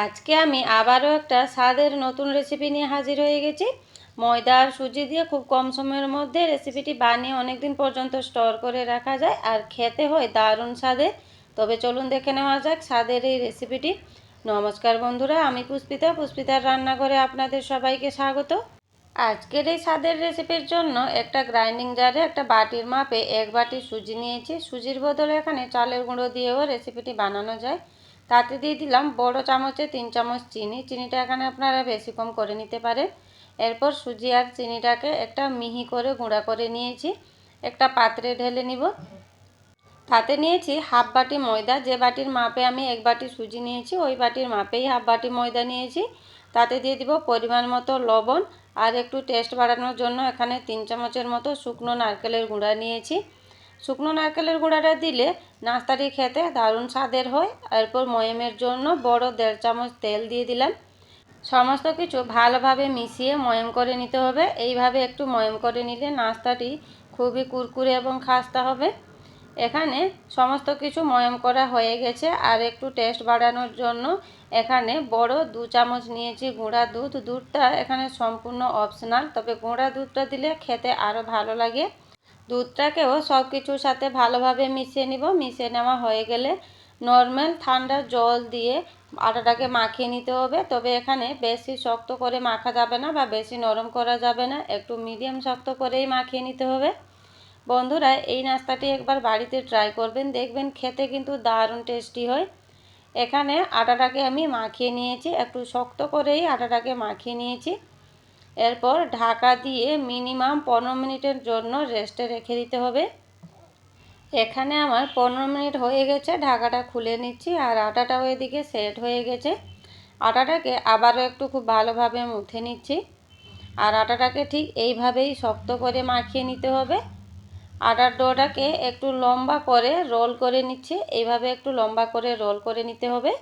আজকে আমি আবারও একটা স্বাদের নতুন রেসিপি নিয়ে হাজির হয়ে গেছি। ময়দা আর সুজি দিয়ে খুব কম সময়ের মধ্যে রেসিপিটি বানিয়ে অনেক দিন পর্যন্ত স্টোর করে রাখা যায় আর খেতে হয় দারুণ স্বাদে। তবে চলুন দেখে নেওয়া যাক স্বাদের এই রেসিপিটি নমস্কার বন্ধুরা, আমি পুষ্পিতা। পুষ্পিতার রান্নাঘরে আপনাদের সবাইকে স্বাগত। আজকের এই স্বাদের রেসিপির জন্য একটা গ্রাইন্ডিং জারে একটা বাটির মাপে এক বাটি সুজি নিয়েছি। সুজির বদলে এখানে চালের গুঁড়ো দিয়েও রেসিপিটি বানানো যায়। তাতে দিয়ে দিলাম বড় চামচে তিন চামচ চিনি। চিনিটা এখানে আপনারা বেশি কম করে নিতে পারেন। এরপর সুজি আর চিনিটাকে একটা মিহি করে গুঁড়া করে নিয়েছি। একটা পাত্রে ঢেলে নিব। তাতে নিয়েছি হাফ বাটি ময়দা। যে বাটির মাপে আমি এক বাটি সুজি নিয়েছি, ওই বাটির মাপেই হাফ বাটি ময়দা নিয়েছি। তাতে দিয়ে দিব পরিমাণ মতো লবণ। আর একটু টেস্ট বাড়ানোর জন্য এখানে তিন চামচের মতো শুকনো নারকেলের গুঁড়া নিয়েছি। শুকনো নারকেলের গুঁড়াটা দিলে নাস্তাটি খেতে দারুণ স্বাদের হয়। এরপর ময়মের জন্য বড় দেড় চামচ তেল দিয়ে দিলাম। সমস্ত কিছু ভালোভাবে মিশিয়ে ময়ম করে নিতে হবে। এইভাবে একটু ময়ম করে নিলে নাস্তাটি খুবই কুরকুরে এবং খাস্তা হবে। এখানে সমস্ত কিছু ময়ম করা হয়ে গেছে আর একটু টেস্ট বাড়ানোর জন্য এখানে বড় দু চামচ নিয়েছি গুঁড়া দুধ। দুধটা এখানে সম্পূর্ণ অপশনাল তবে গুঁড়া দুধটা দিলে খেতে আরও ভালো লাগে। দুধটাকেও সব কিছুর সাথে ভালোভাবে মিশিয়ে নিব। মিশিয়ে নেওয়া হয়ে গেলে নর্মাল ঠান্ডা জল দিয়ে আটাটাকে মাখিয়ে নিতে হবে। তবে এখানে বেশি শক্ত করে মাখা যাবে না বা বেশি নরম করা যাবে না, একটু মিডিয়াম শক্ত করেই মাখিয়ে নিতে হবে। বন্ধুরা, এই নাস্তাটি একবার বাড়িতে ট্রাই করবেন, দেখবেন খেতে কিন্তু দারুণ টেস্টি হয়। এখানে আটাটাকে আমি মাখিয়ে নিয়েছি, একটু শক্ত করেই আটাটাকে মাখিয়ে নিয়েছি। এরপর ঢাকা দিয়ে মিনিমাম পনেরো মিনিটের জন্য রেস্টে রেখে দিতে হবে। এখানে আমার পনেরো মিনিট হয়ে গেছে, ঢাকাটা খুলে নিচ্ছি আর আটাটাও এদিকে সেট হয়ে গেছে। আটাটাকে আবারও একটু খুব ভালোভাবে মুথে নিচ্ছি। আর আটাটাকে ঠিক এইভাবেই শক্ত করে মাখিয়ে নিতে হবে। আটার ডোটাকে একটু লম্বা করে রোল করে নিচ্ছে, এইভাবে একটু লম্বা করে রোল করে নিতে হবে।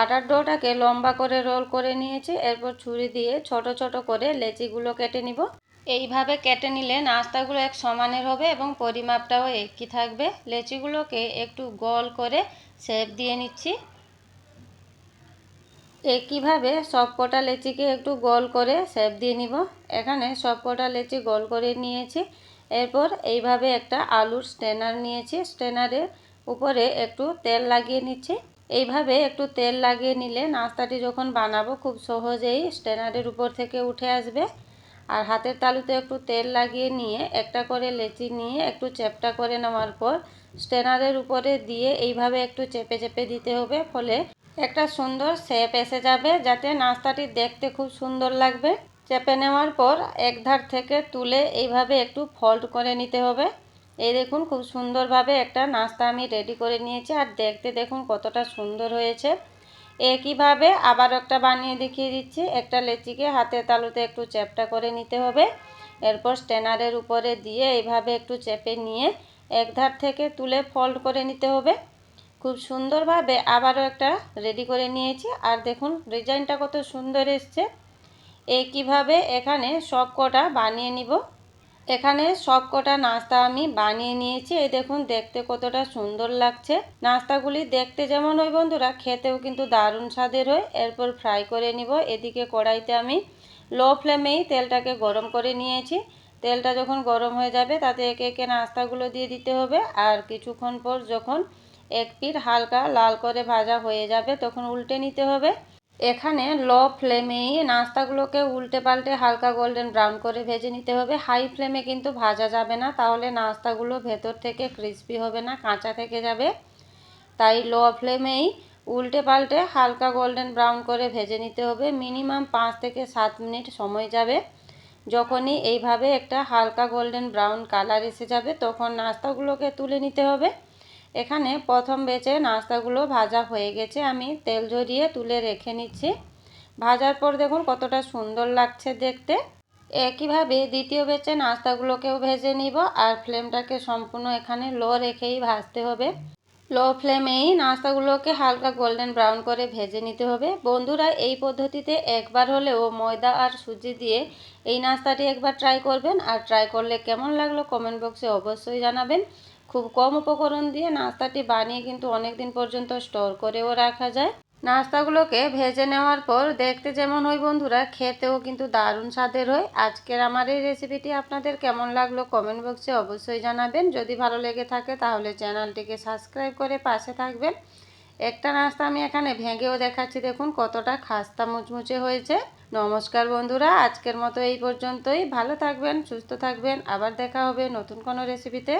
আটার ডোটাকে লম্বা করে রোল করে নিয়েছি, এরপর ছুরি দিয়ে ছোট ছোট করে লেচিগুলো কেটে নিব। এইভাবে কেটে নিলে নাস্তাগুলো এক সমানের হবে এবং পরিমাপটাও একই থাকবে। লেচিগুলোকে একটু গোল করে শেপ দিয়ে নিচ্ছি। একইভাবে সব কটা লেচিকে একটু গোল করে শেপ দিয়ে নিব। এখানে সব কটা লেচি গোল করে নিয়েছি। এরপর এইভাবে একটা আলুর স্টেনার নিয়েছি। স্টেনারের উপরে একটু তেল লাগিয়ে নিচ্ছি। এইভাবে একটু তেল লাগিয়ে নিলে নাস্তাটি যখন বানাবো খুব সহজেই স্টেনারের উপর থেকে উঠে আসবে। আর হাতের তালুতে একটু তেল লাগিয়ে নিয়ে একটা করে লেচি নিয়ে একটু চেপটা করে নেওয়ার পর স্টেনারের উপরে দিয়ে এইভাবে একটু চেপে চেপে দিতে হবে, ফলে একটা সুন্দর শেপ এসে যাবে যাতে নাস্তাটি দেখতে খুব সুন্দর লাগবে। চেপে নেওয়ার পর এক ধার থেকে তুলে এইভাবে একটু ফল্ড করে নিতে হবে। এই দেখুন, খুব সুন্দরভাবে একটা নাস্তা আমি রেডি করে নিয়েছি আর দেখতে দেখুন কতটা সুন্দর হয়েছে। একইভাবে আবার একটা বানিয়ে দেখিয়ে দিচ্ছি। একটা লেচিকে হাতে তালুতে একটু চ্যাপটা করে নিতে হবে। এরপর স্ট্যানারের উপরে দিয়ে এইভাবে একটু চেপে নিয়ে এক ধার থেকে তুলে ফোল্ড করে নিতে হবে। খুব সুন্দরভাবে আবারও একটা রেডি করে নিয়েছি। আর দেখুন, ডিজাইনটা কত সুন্দর এসছে। একইভাবে এখানে সব কটা বানিয়ে নিব। এখানে সব কটা নাস্তা আমি বানিয়ে নিয়েছি। এই দেখুন, দেখতে কতটা সুন্দর লাগছে। নাস্তাগুলি দেখতে যেমন ওই বন্ধুরা, খেতেও কিন্তু দারুণ স্বাদের হয়। এরপর ফ্রাই করে নিব। এদিকে কড়াইতে আমি লো ফ্লেমেই তেলটাকে গরম করে নিয়েছি। তেলটা যখন গরম হয়ে যাবে, তাতে একে একে নাস্তাগুলো দিয়ে দিতে হবে। আর কিছুক্ষণ পর যখন এক পিঠ হালকা লাল করে ভাজা হয়ে যাবে, তখন উল্টে নিতে হবে। এখানে লো ফ্লেমেই নাস্তাগুলোকে উল্টে পাল্টে হালকা গোল্ডেন ব্রাউন করে ভেজে নিতে হবে। হাই ফ্লেমে কিন্তু ভাজা যাবে না, তাহলে নাস্তাগুলো ভেতর থেকে ক্রিস্পি হবে না, কাঁচা থেকে যাবে। তাই লো ফ্লেমেই উল্টে পাল্টে হালকা গোল্ডেন ব্রাউন করে ভেজে নিতে হবে। মিনিমাম পাঁচ থেকে সাত মিনিট সময় যাবে। যখনই এইভাবে একটা হালকা গোল্ডেন ব্রাউন কালার এসে যাবে, তখন নাস্তাগুলোকে তুলে নিতে হবে। এখানে প্রথম বেচে নাস্তাগুলো ভাজা হয়ে গেছে। আমি তেল ঝরিয়ে তুলে রেখে নিচ্ছি। ভাজার পর দেখুন কতটা সুন্দর লাগছে দেখতে। একইভাবে দ্বিতীয় বেচে নাস্তাগুলোকেও ভেজে নিব আর ফ্লেমটাকে সম্পূর্ণ এখানে লো রেখেই ভাজতে হবে। লো ফ্লেমেই নাস্তাগুলোকে হালকা গোল্ডেন ব্রাউন করে ভেজে নিতে হবে। বন্ধুরা, এই পদ্ধতিতে একবার হলেও ময়দা আর সুজি দিয়ে এই নাস্তাটি একবার ট্রাই করবেন। আর ট্রাই করলে কেমন লাগল কমেন্ট বক্সে অবশ্যই জানাবেন। খুব কম উপকরণ দিয়ে নাস্তাটি বানিয়ে কিন্তু অনেক দিন পর্যন্ত স্টোর করেও রাখা যায়। নাস্তাগুলোকে ভেজে নেওয়ার পর দেখতে যেমন হয় বন্ধুরা, খেতেও কিন্তু দারুণ স্বাদের হয়। আজকের আমার এই রেসিপিটি আপনাদের কেমন লাগল কমেন্ট বক্সে অবশ্যই জানাবেন। যদি ভালো লেগে থাকে তাহলে চ্যানেলটিকে সাবস্ক্রাইব করে পাশে থাকবেন। একটা নাস্তা আমি এখানে ভেঙেও দেখাচ্ছি, দেখুন কতটা খাস্তা মুচমুচে হয়েছে। নমস্কার বন্ধুরা, আজকের মতো এই পর্যন্তই। ভালো থাকবেন, সুস্থ থাকবেন। আবার দেখা হবে নতুন কোনো রেসিপিতে